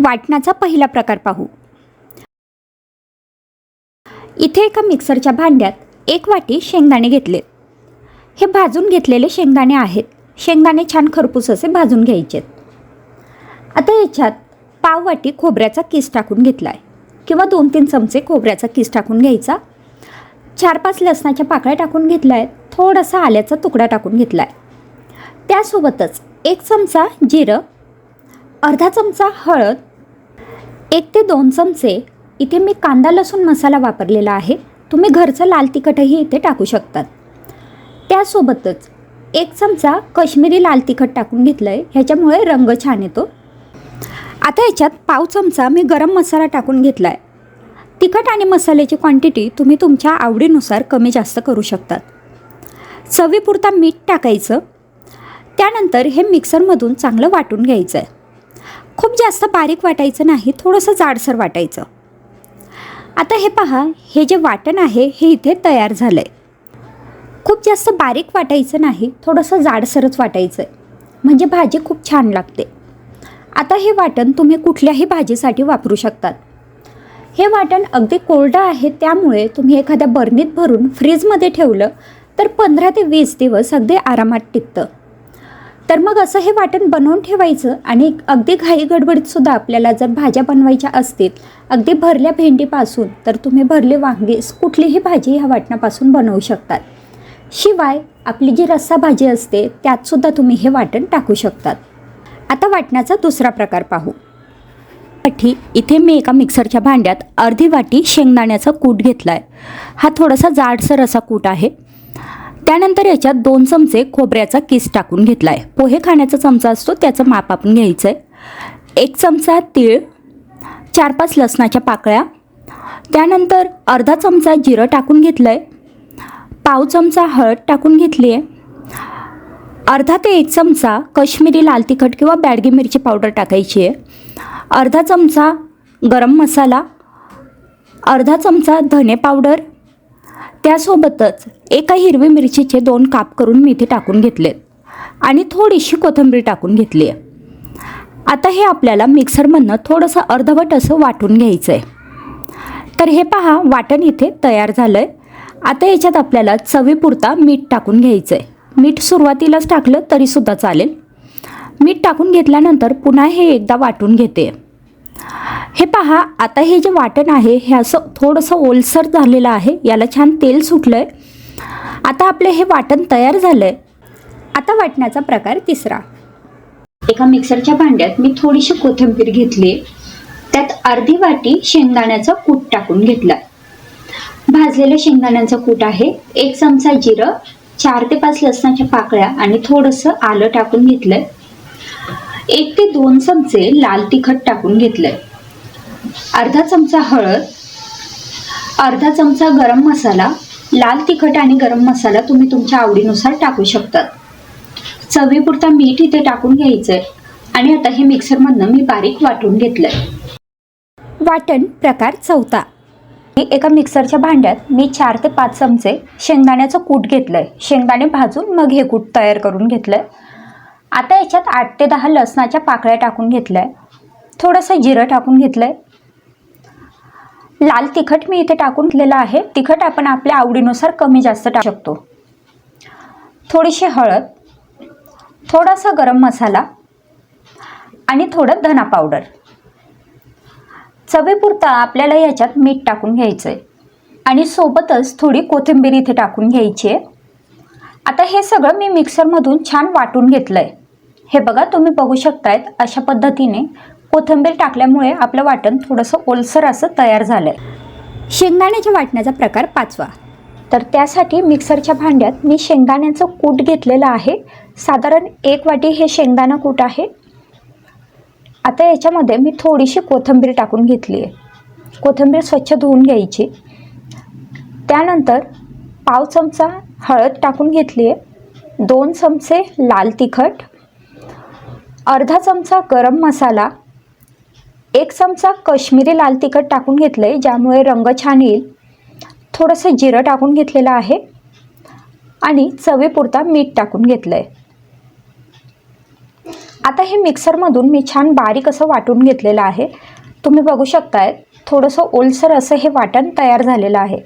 वाटणाचा पहिला प्रकार पाहू. इथे एका मिक्सरच्या भांड्यात एक वाटी शेंगदाणे घेतले. हे भाजून घेतलेले शेंगदाणे आहेत. शेंगदाणे छान खरपूस असे भाजून घ्यायचेत आता याच्यात पाव वाटी खोबऱ्याचा किस टाकून घेतला आहे किंवा दोन तीन चमचे खोबऱ्याचा किस टाकून घ्यायचा. चार पाच लसणाच्या पाकळ्या टाकून घेतल्या आहेत थोडासा आल्याचा तुकडा टाकून घेतला आहे त्यासोबतच एक चमचा जिरं अर्धा चमचा हळद एक ते दोन चमचे इथे मी कांदा लसूण मसाला वापरलेला आहे. तुम्ही घरचं लाल तिखटही इथे टाकू शकतात. त्यासोबतच एक चमचा कश्मीरी लाल तिखट टाकून घेतलं आहे ह्याच्यामुळे रंग छान येतो. आता याच्यात पाव चमचा मी गरम मसाला टाकून घेतला आहे तिखट आणि मसाल्याची क्वांटिटी तुम्ही तुमच्या आवडीनुसार कमी जास्त करू शकतात. चवीपुरता मीठ टाकायचं. त्यानंतर हे मिक्सरमधून चांगलं वाटून घ्यायचं आहे खूप जास्त बारीक वाटायचं नाही थोडंसं जाडसर वाटायचं. आता हे पहा हे जे वाटण आहे हे इथे तयार झालं आहे खूप जास्त बारीक वाटायचं नाही थोडंसं जाडसरच वाटायचं आहे म्हणजे भाजी खूप छान लागते. आता हे वाटण तुम्ही कुठल्याही भाजीसाठी वापरू शकतात. हे वाटण अगदी कोरडं आहे त्यामुळे तुम्ही एखाद्या बर्नीत भरून फ्रीजमध्ये ठेवलं तर पंधरा ते वीस दिवस अगदी आरामात टिकतं. तर मग असं हे वाटण बनवून ठेवायचं आणि अगदी घाई गडबडीत सुद्धा आपल्याला जर भाज्या बनवायच्या असतील अगदी भरल्या भेंडीपासून तर तुम्ही भरले वांगेस कुठलीही भाजी ह्या वाटणापासून बनवू शकतात. शिवाय आपली जी रस्सा भाजी असते त्यातसुद्धा तुम्ही हे वाटण टाकू शकतात. आता वाटणाचा दुसरा प्रकार पाहू. साठी इथे मी एका मिक्सरच्या भांड्यात अर्धी वाटी शेंगदाण्याचा कूट घेतला आहे हा थोडासा जाडसर असा कूट आहे. त्यानंतर याच्यात दोन चमचे खोबऱ्याचा किस टाकून घेतला आहे पोहे खाण्याचा चमचा असतो त्याचं माप आपण घ्यायचं आहे एक चमचा तीळ चार पाच लसणाच्या पाकळ्या त्यानंतर अर्धा चमचा जिरं टाकून घेतलं आहे पाव चमचा हळद टाकून घेतली आहे अर्धा ते एक चमचा कश्मीरी लाल तिखट किंवा बॅडगी मिरची पावडर टाकायची आहे अर्धा चमचा गरम मसाला अर्धा चमचा धने पावडर त्यासोबतच एका हिरवी मिरचीचे दोन काप करून मी इथे टाकून घेतलेत आणि थोडीशी कोथिंबीर टाकून घेतली आहे. आता हे आपल्याला मिक्सरमधनं थोडंसं अर्धवट असं वाटून घ्यायचं आहे तर हे पहा वाटण इथे तयार झालं आहे आता याच्यात आपल्याला चवीपुरता मीठ टाकून घ्यायचं आहे मीठ सुरुवातीलाच टाकलं तरीसुद्धा चालेल. मीठ टाकून घेतल्यानंतर पुन्हा हे एकदा वाटून घेते. हे पहा आता हे जे वाटण आहे हे असं थोडंसं ओलसर झालेलं आहे. याला छान तेल सुटलं आहे आता आपलं हे वाटण तयार झालं आहे आता वाटण्याचा प्रकार तिसरा. एका मिक्सरच्या भांड्यात मी थोडीशी कोथिंबीर घेतली. त्यात अर्धी वाटी शेंगदाण्याचा कूट टाकून घेतला. भाजलेल्या शेंगदाण्याचा कूट आहे. एक चमचा जिरं चार ते पाच लसणाच्या पाकळ्या आणि थोडंसं आलं टाकून घेतलंय. एक ते दोन चमचे लाल तिखट टाकून घेतलंय. अर्धा चमचा हळद अर्धा चमचा गरम मसाला लाल तिखट आणि गरम मसाला तुम्ही तुमच्या आवडीनुसार टाकू शकतात चवीपुरता मीठ इथे टाकून घ्यायचंय आणि आता हे मिक्सरमधनं मी बारीक वाटून घेतलंय. वाटण प्रकार चौथा. एका मिक्सरच्या भांड्यात मी चार ते पाच चमचे शेंगदाण्याचं कूट घेतलंय. शेंगदाणे भाजून मग हे कूट तयार करून घेतलंय. आता याच्यात आठ ते दहा लसणाच्या पाकळ्या टाकून घेतल्या. थोडंसं जिरं टाकून घेतलंय. लाल तिखट मी इथे टाकून घेतलेलं आहे. तिखट आपण आपल्या आवडीनुसार कमी जास्त टाकू शकतो. थोडीशी हळद थोडासा गरम मसाला आणि थोडं धना पावडर. चवीपुरता आपल्याला ह्याच्यात मीठ टाकून घ्यायचं आहे आणि सोबतच थोडी कोथिंबीर इथे टाकून घ्यायची आहे. आता हे सगळं मी मिक्सरमधून छान वाटून घेतलं आहे हे बघा तुम्ही बघू शकतायत अशा पद्धतीने कोथिंबीर टाकल्यामुळे आपलं वाटण थोडंसं ओलसर असं तयार झालं आहे शेंगदाण्याच्या वाटण्याचा प्रकार पाचवा. तर त्यासाठी मिक्सरच्या भांड्यात मी शेंगदाण्याचं कूट घेतलेलं आहे. साधारण एक वाटी हे शेंगदाणा कूट आहे. आता याच्यामध्ये मी थोडीशी कोथिंबीर टाकून घेतली आहे. कोथिंबीर स्वच्छ धुवून घ्यायची. त्यानंतर पाव चमचा हळद टाकून घेतली आहे. दोन चमचे लाल तिखट. अर्धा चमचा गरम मसाला. एक चमचा कश्मीरी लाल तिखट टाकून घेतलं आहे ज्यामुळे रंग छान येईल. थोडंसं जिरं टाकून घेतलेलं आहे आणि चवीपुरता मीठ टाकून घेतलं आहे आता हे मिक्सरमधून मी छान बारीक असं वाटून घेतलेलं आहे. तुम्ही बघू शकताय थोडंसं ओलसर असं हे वाटण तयार झालेलं आहे.